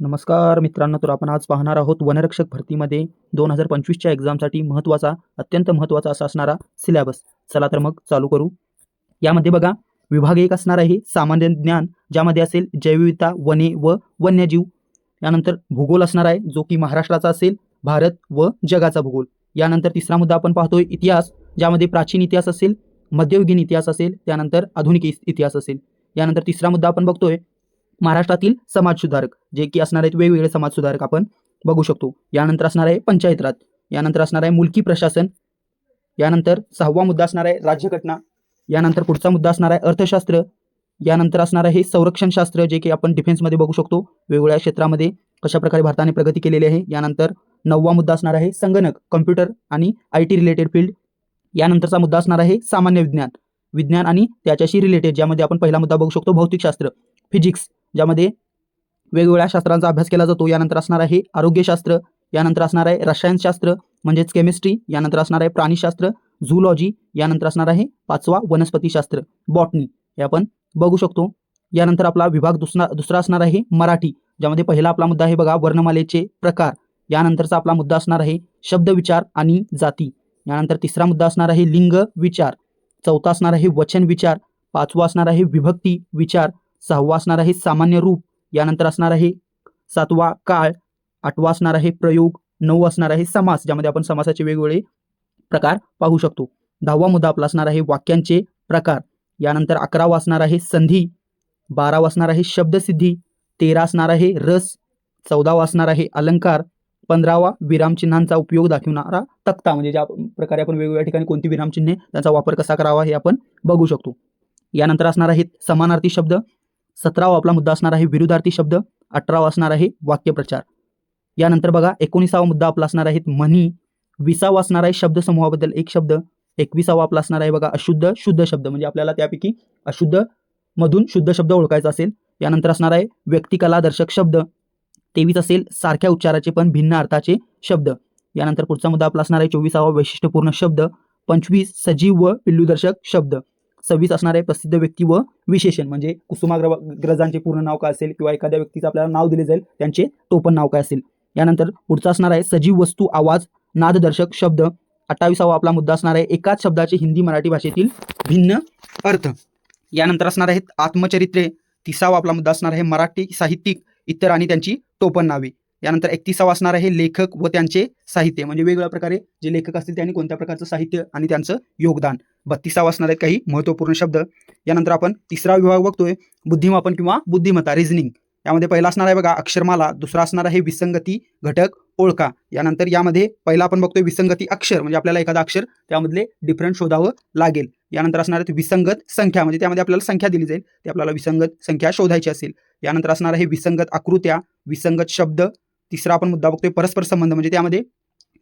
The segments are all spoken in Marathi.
नमस्कार मित्रांनो तर आपण आज पाहणार आहोत वनरक्षक भरतीमध्ये दोन हजार पंचवीसच्या एक्झामसाठी महत्त्वाचा अत्यंत महत्त्वाचा असा असणारा सिलेबस चला तर मग चालू करू. यामध्ये बघा विभाग एक असणार आहे सामान्य ज्ञान ज्यामध्ये असेल जैवविविधता वने व वन्यजीव. यानंतर भूगोल असणार आहे जो की महाराष्ट्राचा असेल भारत व जगाचा भूगोल. यानंतर तिसरा मुद्दा आपण पाहतोय इतिहास ज्यामध्ये प्राचीन इतिहास असेल मध्ययुगीन इतिहास असेल त्यानंतर आधुनिक इतिहास असेल. यानंतर तिसरा मुद्दा आपण बघतोय महाराष्ट्रातील समाजसुधारक जे की असणार आहेत वेगवेगळे समाजसुधारक आपण बघू शकतो. यानंतर असणार आहे पंचायत राज यानंतर असणार आहे मुलकी प्रशासन यानंतर सहावा मुद्दा असणार आहे राज्यघटना यानंतर पुढचा मुद्दा असणार आहे अर्थशास्त्र यानंतर असणार आहे संरक्षणशास्त्र जे की आपण डिफेन्समध्ये बघू शकतो. वेगवेगळ्या क्षेत्रामध्ये कशाप्रकारे भारताने प्रगती केलेली आहे. यानंतर नववा मुद्दा असणार आहे संगणक कम्प्युटर आणि आय टी रिलेटेड फील्ड यानंतरचा मुद्दा असणार आहे सामान्य विज्ञान विज्ञान आणि त्याच्याशी रिलेटेड ज्यामध्ये आपण पहिला मुद्दा बघू शकतो भौतिकशास्त्र फिजिक्स ज्यामध्ये वेगवेगळ्या शास्त्रांचा अभ्यास केला जातो. यानंतर असणार आहे आरोग्यशास्त्र यानंतर असणार आहे रसायनशास्त्र म्हणजेच केमिस्ट्री यानंतर असणार आहे प्राणीशास्त्र झूलॉजी यानंतर असणार आहे पाचवा वनस्पतीशास्त्र बॉटनी हे आपण बघू शकतो. यानंतर आपला विभाग दुसरा दुसरा असणार आहे मराठी ज्यामध्ये पहिला आपला मुद्दा आहे बघा वर्णमालेचे प्रकार. यानंतरचा आपला मुद्दा असणार आहे शब्दविचार आणि जाती. यानंतर तिसरा मुद्दा असणार आहे लिंग विचार चौथा असणार आहे वचन विचार पाचवा असणार आहे विभक्ती विचार सहावा असणार आहे सामान्य रूप यानंतर असणार आहे सातवा काळ आठवा असणार आहे प्रयोग नऊ असणार आहे समास ज्यामध्ये आपण समासाचे वेगवेगळे प्रकार पाहू शकतो. दहावा मुद्दा आपला असणार आहे वाक्यांचे प्रकार यानंतर अकरावा असणार आहे संधी बारावा असणार आहे शब्दसिद्धी तेरा असणार आहे रस चौदावा असणार आहे अलंकार पंधरावा विरामचिन्हांचा उपयोग दाखवणारा तक्ता म्हणजे ज्या प्रकारे आपण वेगवेगळ्या ठिकाणी कोणती विरामचिन्हे त्यांचा वापर कसा करावा हे आपण बघू शकतो. यानंतर असणार आहेत समानार्थी शब्द सतरावा आपला मुद्दा असणार आहे विरुद्धार्थी शब्द अठरावा असणार आहे वाक्यप्रचार. यानंतर बघा एकोणीसावा मुद्दा आपला असणार आहे म्हणी विसावा असणार आहे शब्दसमूहाबद्दल एक शब्द एकविसावा आपला असणार आहे बघा अशुद्ध शुद्ध शब्द. म्हणजे आपल्याला त्यापैकी अशुद्ध मधून शुद्ध शब्द ओळखायचा असेल. यानंतर असणार आहे व्यक्तिकला दर्शक शब्द तेवीस असेल सारख्या उच्चाराचे पण भिन्न अर्थाचे शब्द. यानंतर पुढचा मुद्दा आपला असणार आहे चोवीसावा वैशिष्ट्यपूर्ण शब्द पंचवीस सजीव व पिल्लूदर्शक शब्द. सव्वीस असणार आहे प्रसिद्ध व्यक्ती व विशेषण म्हणजे कुसुमाग्रजांचे पूर्ण नाव काय असेल किंवा एखाद्या व्यक्तीचं आपल्याला नाव दिले जाईल त्यांचे टोपण नाव काय असेल. यानंतर पुढचा असणार आहे सजीव वस्तू आवाज नाददर्शक शब्द. अठ्ठावीसावा आपला मुद्दा असणार आहे एकाच शब्दाचे हिंदी मराठी भाषेतील भिन्न अर्थ. यानंतर असणार आहेत आत्मचरित्रे. तिसावा आपला मुद्दा असणार आहे मराठी साहित्यिक इतर आणि त्यांची टोपण नावे. यानंतर एकतीसावा असणार आहे लेखक व त्यांचे साहित्य. म्हणजे वेगवेगळ्या प्रकारे जे लेखक असतील त्यांनी कोणत्या प्रकारचं साहित्य आणि त्यांचं योगदान. बत्तीसावा असणार आहेत काही महत्त्वपूर्ण शब्द. यानंतर आपण तिसरा विभाग बघतोय. बुद्धिमापन किंवा बुद्धिमत्ता रिझनिंग यामध्ये पहिला असणार आहे बघा अक्षरमाला. दुसरा असणार आहे विसंगती घटक ओळखा. यानंतर यामध्ये पहिला आपण बघतोय विसंगती अक्षर. म्हणजे आपल्याला एखादा अक्षर त्यामधले डिफरंट शोधावं लागेल. यानंतर असणार आहे विसंगत संख्या. म्हणजे त्यामध्ये आपल्याला संख्या दिली जाईल. ते आपल्याला विसंगत संख्या शोधायची असेल. यानंतर असणार आहे विसंगत आकृत्या. विसंगत शब्द. तिसरा आपण मुद्दा बघतोय परस्पर संबंध म्हणजे त्यामध्ये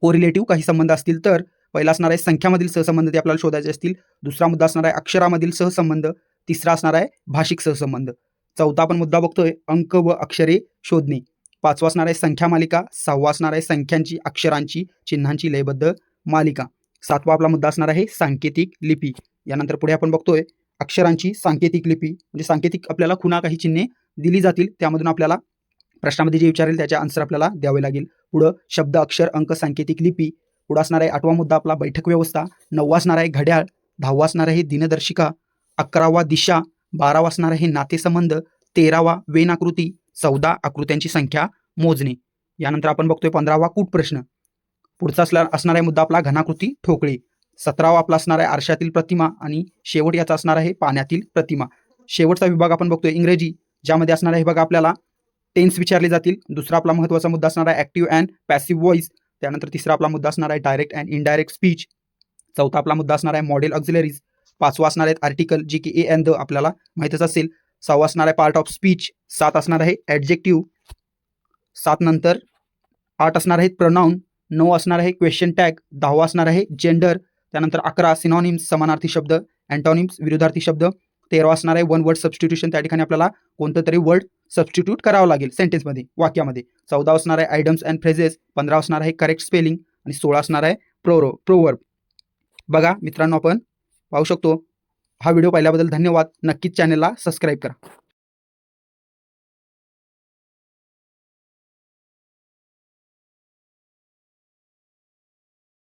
कोरिलेटिव्ह काही संबंध असतील तर पहिला असणार आहे संख्यामधील सहसंबंध ते आपल्याला शोधायचे असतील. दुसरा मुद्दा असणार आहे अक्षरामधील सहसंबंध. तिसरा असणार आहे भाषिक सहसंबंध. चौथा आपण मुद्दा बघतोय अंक व अक्षरे शोधणे. पाचवा असणार आहे संख्या मालिका. सहावा असणार आहे संख्यांची अक्षरांची चिन्हांची लयबद्ध मालिका. सातवा आपला मुद्दा असणार आहे सांकेतिक लिपी. यानंतर पुढे आपण बघतोय अक्षरांची सांकेतिक लिपी. म्हणजे सांकेतिक आपल्याला खुणा काही चिन्हे दिली जातील त्यामधून आपल्याला प्रश्नामध्ये जे विचारेल त्याचे आन्सर आपल्याला द्यावे लागेल. पुढं शब्द अक्षर अंक सांकेतिक लिपी पुढं असणार आहे आठवा मुद्दा आपला बैठक व्यवस्था नववा असणार आहे घड्याळ दहावा असणार आहे दिनदर्शिका अकरावा दिशा बारावा असणार आहे नातेसंबंध तेरावा वेन आकृती चौदा आकृत्यांची संख्या मोजणे. यानंतर आपण बघतोय पंधरावा कूट प्रश्न. पुढचा असला असणार आहे मुद्दा आपला घनाकृती ठोकळे. सतरावा आपला असणार आहे आरशातील प्रतिमा आणि शेवट याचा असणार आहे पाण्यातील प्रतिमा. शेवटचा विभाग आपण बघतोय इंग्रजी ज्यामध्ये असणार आहे बघा आपल्याला टेन्स विचारले जातील. दुसरा आपला महत्त्वाचा मुद्दा असणार आहे ॲक्टिव्ह अँड पॅसिव्ह व्हॉइस त्यानंतर तिसरा आपला मुद्दा असणार आहे डायरेक्ट अँड इनडायरेक्ट स्पीच चौथा आपला मुद्दा असणार आहे मॉडेल ऑक्झिलरीज पाचवा असणार आहेत आर्टिकल जी की ए अँड द आपल्याला माहितच असेल. सहावा असणार आहे पार्ट ऑफ स्पीच सात असणार आहे ॲडजेक्टिव्ह सात नंतर आठ असणार आहेत प्रनाऊन नऊ असणार आहे क्वेश्चन टॅग दहावा असणार आहे जेंडर त्यानंतर अकरा सिनॉनिम्स समानार्थी शब्द. अँटॉनिम्स विरुद्धार्थी शब्द. तेरा असणार आहे. वन वर्ड सबस्टिट्यूशन त्या ठिकाणी आपल्याला कोणतं तरी वर्ड सबस्टिट्यूट करावं लागेल सेंटेन्समध्ये वाक्यामध्ये. चौदा असणार आहे आयडम्स अँड फ्रेजेस पंधरा असणार आहे करेक्ट स्पेलिंग आणि सोळा असणार आहे प्रोरो प्रोवर्ब बघा मित्रांनो आपण पाहू शकतो. हा व्हिडिओ पाहिल्याबद्दल धन्यवाद. नक्कीच चॅनलला सबस्क्राईब करा.